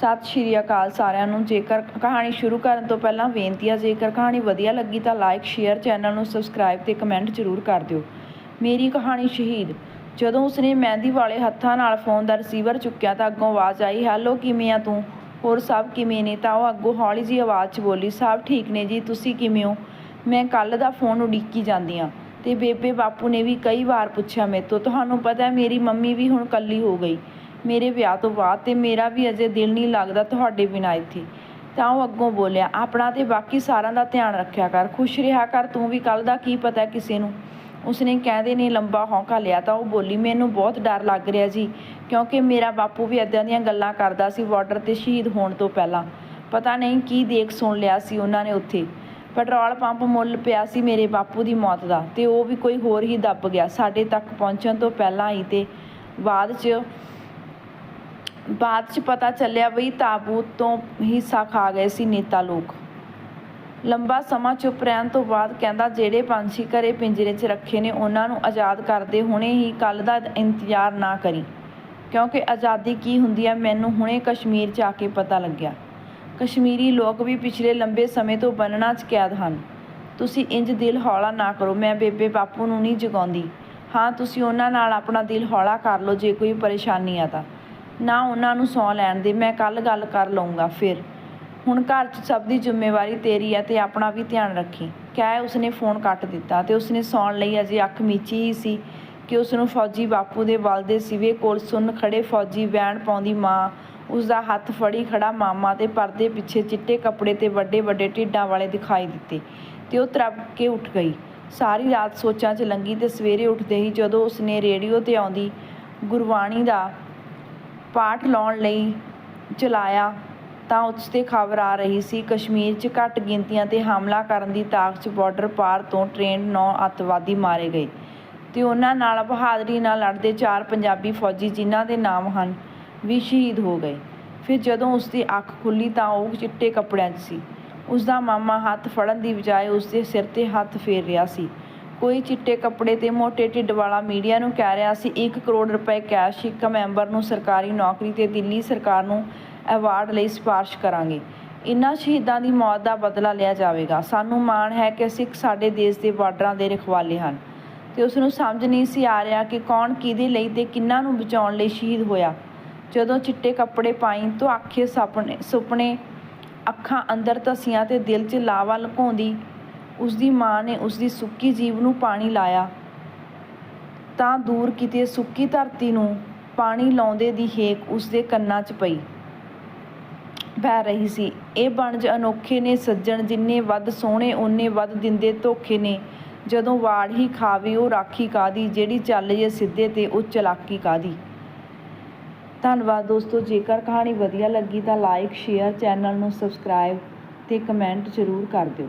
ਸਤਿ ਸ਼੍ਰੀ ਅਕਾਲ ਸਾਰਿਆਂ ਨੂੰ। ਜੇਕਰ ਕਹਾਣੀ ਸ਼ੁਰੂ ਕਰਨ ਤੋਂ ਪਹਿਲਾਂ ਬੇਨਤੀ ਆ, ਜੇਕਰ ਕਹਾਣੀ ਵਧੀਆ ਲੱਗੀ ਤਾਂ ਲਾਈਕ ਸ਼ੇਅਰ ਚੈਨਲ ਨੂੰ ਸਬਸਕ੍ਰਾਈਬ ਤੇ ਕਮੈਂਟ ਜ਼ਰੂਰ ਕਰ ਦਿਓ। ਮੇਰੀ ਕਹਾਣੀ ਸ਼ਹੀਦ। ਜਦੋਂ ਉਸਨੇ ਮਹਿੰਦੀ ਵਾਲੇ ਹੱਥਾਂ ਨਾਲ ਫੋਨ ਦਾ ਰਿਸੀਵਰ ਚੁੱਕਿਆ ਤਾਂ ਅੱਗੋਂ ਆਵਾਜ਼ ਆਈ ਹੈਲੋ ਕਿਵੇਂ ਆ ਤੂੰ? ਹੋਰ ਸਭ ਕਿਵੇਂ ਨੇ? ਤਾਂ ਉਹ ਅੱਗੋਂ ਹੌਲੀ ਜਿਹੀ ਆਵਾਜ਼ 'ਚ ਬੋਲੀ, ਸਭ ਠੀਕ ਨੇ ਜੀ, ਤੁਸੀਂ ਕਿਵੇਂ ਹੋ? ਮੈਂ ਕੱਲ ਦਾ ਫੋਨ ਉਡੀਕੀ ਜਾਂਦੀ ਆ ਤੇ ਬੇਬੇ ਬਾਪੂ ਨੇ ਵੀ ਕਈ ਵਾਰ ਪੁੱਛਿਆ ਮੇਰੇ ਤੋਂ, ਤੁਹਾਨੂੰ ਪਤਾ ਹੈ ਮੇਰੀ ਮੰਮੀ ਵੀ ਹੁਣ ਕੱਲੀ ਹੋ ਗਈ। ਮੇਰੇ ਵਿਆਹ ਤੋਂ ਬਾਅਦ ਤੇ ਮੇਰਾ ਵੀ ਅਜੇ ਦਿਲ ਨਹੀਂ ਲੱਗਦਾ ਤੁਹਾਡੇ ਬਿਨਾਂ ਇੱਥੇ। ਤਾਂ ਉਹ ਅੱਗੋਂ ਬੋਲਿਆ, ਆਪਣਾ ਤੇ ਬਾਕੀ ਸਾਰਿਆਂ ਦਾ ਧਿਆਨ ਰੱਖਿਆ ਕਰ, ਖੁਸ਼ ਰਿਹਾ ਕਰ, ਤੂੰ ਵੀ ਕੱਲ ਦਾ ਕੀ ਪਤਾ ਕਿਸੇ ਨੂੰ? ਉਸਨੇ ਕਹਿੰਦੇ ਨੇ, ਲੰਬਾ ਹੌਂਕਾ ਲਿਆ। ਤਾਂ ਉਹ ਬੋਲੀ, ਮੈਨੂੰ ਬਹੁਤ ਡਰ ਲੱਗ ਰਿਹਾ ਜੀ, ਕਿਉਂਕਿ ਮੇਰਾ ਬਾਪੂ ਵੀ ਇਦਾਂ ਦੀਆਂ ਗੱਲਾਂ ਕਰਦਾ ਸੀ ਬਾਰਡਰ ਤੇ ਸ਼ਹੀਦ ਹੋਣ ਤੋਂ ਪਹਿਲਾਂ। ਪਤਾ ਨਹੀਂ ਕੀ ਦੇਖ ਸੁਣ ਲਿਆ ਸੀ ਉਹਨਾਂ ਨੇ ਉੱਥੇ। ਪੈਟਰੋਲ ਪੰਪ ਮੁੱਲ ਪਿਆ ਸੀ ਮੇਰੇ ਬਾਪੂ ਦੀ ਮੌਤ ਦਾ ਤੇ ਉਹ ਵੀ ਕੋਈ ਹੋਰ ਹੀ ਦੱਬ ਗਿਆ। ਸਾਡੇ ਤੱਕ ਪਹੁੰਚਣ ਤੋਂ ਪਹਿਲਾਂ ਹੀ ਤੇ ਬਾਅਦ 'ਚ ਬਾਅਦ 'ਚ ਪਤਾ ਚੱਲਿਆ ਵੀ ਤਾਬੂਤ ਤੋਂ ਹਿੱਸਾ ਖਾ ਗਏ ਸੀ ਨੇਤਾ ਲੋਕ। ਲੰਬਾ ਸਮਾਂ ਚੁੱਪ ਰਹਿਣ ਤੋਂ ਬਾਅਦ ਕਹਿੰਦਾ, ਜਿਹੜੇ ਪੰਛੀ ਘਰੇ ਪਿੰਜਰੇ 'ਚ ਰੱਖੇ ਨੇ, ਉਹਨਾਂ ਨੂੰ ਆਜ਼ਾਦ ਕਰਦੇ ਹੁਣੇ ਹੀ ਕੱਲ ਦਾ ਇੰਤਜ਼ਾਰ ਨਾ ਕਰੀ। ਕਿਉਂਕਿ ਆਜ਼ਾਦੀ ਕੀ ਹੁੰਦੀ ਹੈ ਮੈਨੂੰ ਹੁਣੇ ਕਸ਼ਮੀਰ 'ਚ ਆ ਕੇ ਪਤਾ ਲੱਗਿਆ। ਕਸ਼ਮੀਰੀ ਲੋਕ ਵੀ ਪਿਛਲੇ ਲੰਬੇ ਸਮੇਂ ਤੋਂ ਬੰਨਣਾ 'ਚ ਕੈਦ ਹਨ। ਤੁਸੀਂ ਇੰਜ ਦਿਲ ਹੌਲਾ ਨਾ ਕਰੋ, ਮੈਂ ਬੇਬੇ ਬਾਪੂ ਨੂੰ ਨਹੀਂ ਜਗਾਉਂਦੀ। ਹਾਂ, ਤੁਸੀਂ ਉਹਨਾਂ ਨਾਲ ਆਪਣਾ ਦਿਲ ਹੌਲਾ ਕਰ ਲਓ, ਜੇ ਕੋਈ ਪਰੇਸ਼ਾਨੀ ਆ ਤਾਂ। ਨਾ ਉਹਨਾਂ ਨੂੰ ਸੌਂ ਲੈਣ ਦੇ, ਮੈਂ ਕੱਲ ਗੱਲ ਕਰ ਲਵਾਂਗਾ ਫਿਰ। ਹੁਣ ਘਰ 'ਚ ਸਭ ਦੀ ਜ਼ਿੰਮੇਵਾਰੀ ਤੇਰੀ ਹੈ ਤੇ ਆਪਣਾ ਵੀ ਧਿਆਨ ਰੱਖੀ। ਕਹਿ ਉਸਨੇ ਫੋਨ ਕੱਟ ਦਿੱਤਾ ਤੇ ਉਸਨੇ ਸੌਣ ਲਈ ਅਜੇ ਅੱਖ ਮੀਚੀ ਹੀ ਸੀ ਕਿ ਉਸ ਨੂੰ ਫੌਜੀ ਬਾਪੂ ਦੇ ਵੱਲ ਦੇ ਸਿਵੇ ਕੋਲ ਸੁੰਨ ਖੜੇ ਫੌਜੀ ਵੈਣ ਪਾਉਂਦੀ ਮਾਂ। ਉਸ ਦਾ ਹੱਥ ਫੜੀ ਖੜਾ ਮਾਮਾ ਤੇ ਪਰਦੇ ਪਿੱਛੇ ਚਿੱਟੇ ਕੱਪੜੇ ਤੇ ਵੱਡੇ ਵੱਡੇ ਢਿੱਡਾਂ ਵਾਲੇ ਦਿਖਾਈ ਦਿੱਤੇ ਤੇ ਉਹ ਤਰਪ ਕੇ ਉੱਠ ਗਈ। ਸਾਰੀ ਰਾਤ ਸੋਚਾਂ 'ਚ ਲੰਗੀ ਤੇ ਸਵੇਰੇ ਉੱਠਦੇ ਹੀ ਜਦੋਂ ਉਸਨੇ ਰੇਡੀਓ ਤੇ ਆਉਂਦੀ ਗੁਰਬਾਣੀ ਦਾ ਪਾਠ ਲਾਉਣ ਲਈ ਚਲਾਇਆ ਤਾਂ ਉਸ ਤੇ ਖਬਰ ਆ ਰਹੀ ਸੀ। ਕਸ਼ਮੀਰ 'ਚ ਘੱਟ ਗਿਣਤੀਆਂ ਤੇ ਹਮਲਾ ਕਰਨ ਦੀ ਤਾਕ 'ਚ ਬਾਰਡਰ ਪਾਰ ਤੋਂ ਟ੍ਰੇਨਡ ਨੌ ਅੱਤਵਾਦੀ ਮਾਰੇ ਗਏ ਤੇ ਉਹਨਾਂ ਨਾਲ ਬਹਾਦਰੀ ਨਾਲ ਲੜਦੇ ਚਾਰ ਪੰਜਾਬੀ ਫੌਜੀ ਜਿਨ੍ਹਾਂ ਦੇ ਨਾਮ ਹਨ, ਵੀ ਸ਼ਹੀਦ ਹੋ ਗਏ। ਫਿਰ ਜਦੋਂ ਉਸ ਦੀ ਅੱਖ ਖੁੱਲੀ ਤਾਂ ਉਹ ਚਿੱਟੇ ਕੱਪੜਿਆਂ 'ਚ ਸੀ। ਉਸ ਦਾ ਮਾਮਾ ਹੱਥ ਫੜਨ ਦੀ ਬਜਾਏ ਉਸ ਦੇ ਸਿਰ ਤੇ ਹੱਥ ਫੇਰ ਰਿਹਾ ਸੀ। ਕੋਈ ਚਿੱਟੇ ਕੱਪੜੇ ਤੇ ਮੋਟੇ ਢਿੱਡ ਵਾਲਾ ਮੀਡੀਆ ਨੂੰ ਕਹਿ ਰਿਹਾ ਸੀ 1 ਕਰੋੜ ਰੁਪਏ ਕੈਸ਼, ਇੱਕ ਮੈਂਬਰ ਨੂੰ ਸਰਕਾਰੀ ਨੌਕਰੀ ਤੇ ਦਿੱਲੀ ਸਰਕਾਰ ਨੂੰ ਅਵਾਰਡ ਲਈ ਸਿਫਾਰਿਸ਼ ਕਰਾਂਗੇ। ਇਨ੍ਹਾਂ ਸ਼ਹੀਦਾਂ ਦੀ ਮੌਤ ਦਾ ਬਦਲਾ ਲਿਆ ਜਾਵੇਗਾ। ਸਾਨੂੰ ਮਾਣ ਹੈ ਕਿ ਸਿੱਖ ਸਾਡੇ ਦੇਸ਼ ਦੇ ਬਾਰਡਰਾਂ ਦੇ ਰਖਵਾਲੇ ਹਨ। ਤੇ ਉਸ ਨੂੰ ਸਮਝ ਨਹੀਂ ਸੀ ਆ ਰਿਹਾ ਕਿ ਕੌਣ ਕਿਹਦੇ ਲਈ ਤੇ ਕਿੰਨਾਂ ਨੂੰ ਬਚਾਉਣ ਲਈ ਸ਼ਹੀਦ ਹੋਇਆ। ਜਦੋਂ ਚਿੱਟੇ ਕੱਪੜੇ ਪਾਈ ਤਾਂ ਆਖੇ ਸੁਪਨੇ ਸੁਪਨੇ ਅੱਖਾਂ ਅੰਦਰ ਧਸੀਆਂ ਤੇ ਦਿਲ 'ਚ ਲਾਵਾ ਲੁਕਾਉਂਦੀ ਉਸਦੀ ਮਾਂ ਨੇ ਉਸਦੀ ਸੁੱਕੀ ਜੀਵ ਨੂੰ ਪਾਣੀ ਲਾਇਆ। ਤਾਂ ਦੂਰ ਕਿਤੇ ਸੁੱਕੀ ਧਰਤੀ ਨੂੰ ਪਾਣੀ ਲਾਉਂਦੇ ਦੀ ਹੇਕ ਉਸਦੇ ਕੰਨਾਂ 'ਚ ਪਈ। ਪੈ ਰਹੀ ਸੀ। ਇਹ ਬਣਜ ਅਨੋਖੇ ਨੇ ਸੱਜਣ ਜਿੰਨੇ ਵੱਧ ਸੋਹਣੇ, ਓਨੇ ਵੱਧ ਦਿੰਦੇ ਧੋਖੇ ਨੇ। ਜਦੋਂ ਵਾੜ ਹੀ ਖਾਵੇ, ਉਹ ਰਾਖੀ ਕਾਦੀ ਜਿਹੜੀ ਚੱਲ ਜੇ ਸਿੱਧੇ ਤੇ ਉਹ ਚਲਾਕੀ ਕਾਦੀ ਧੰਨਵਾਦ ਦੋਸਤੋ। ਜੇਕਰ ਕਹਾਣੀ ਵਧੀਆ ਲੱਗੀ ਤਾਂ ਲਾਈਕ, ਸ਼ੇਅਰ ਚੈਨਲ ਨੂੰ ਸਬਸਕ੍ਰਾਈਬ ਤੇ ਕਮੈਂਟ ਜ਼ਰੂਰ ਕਰ ਦਿਓ।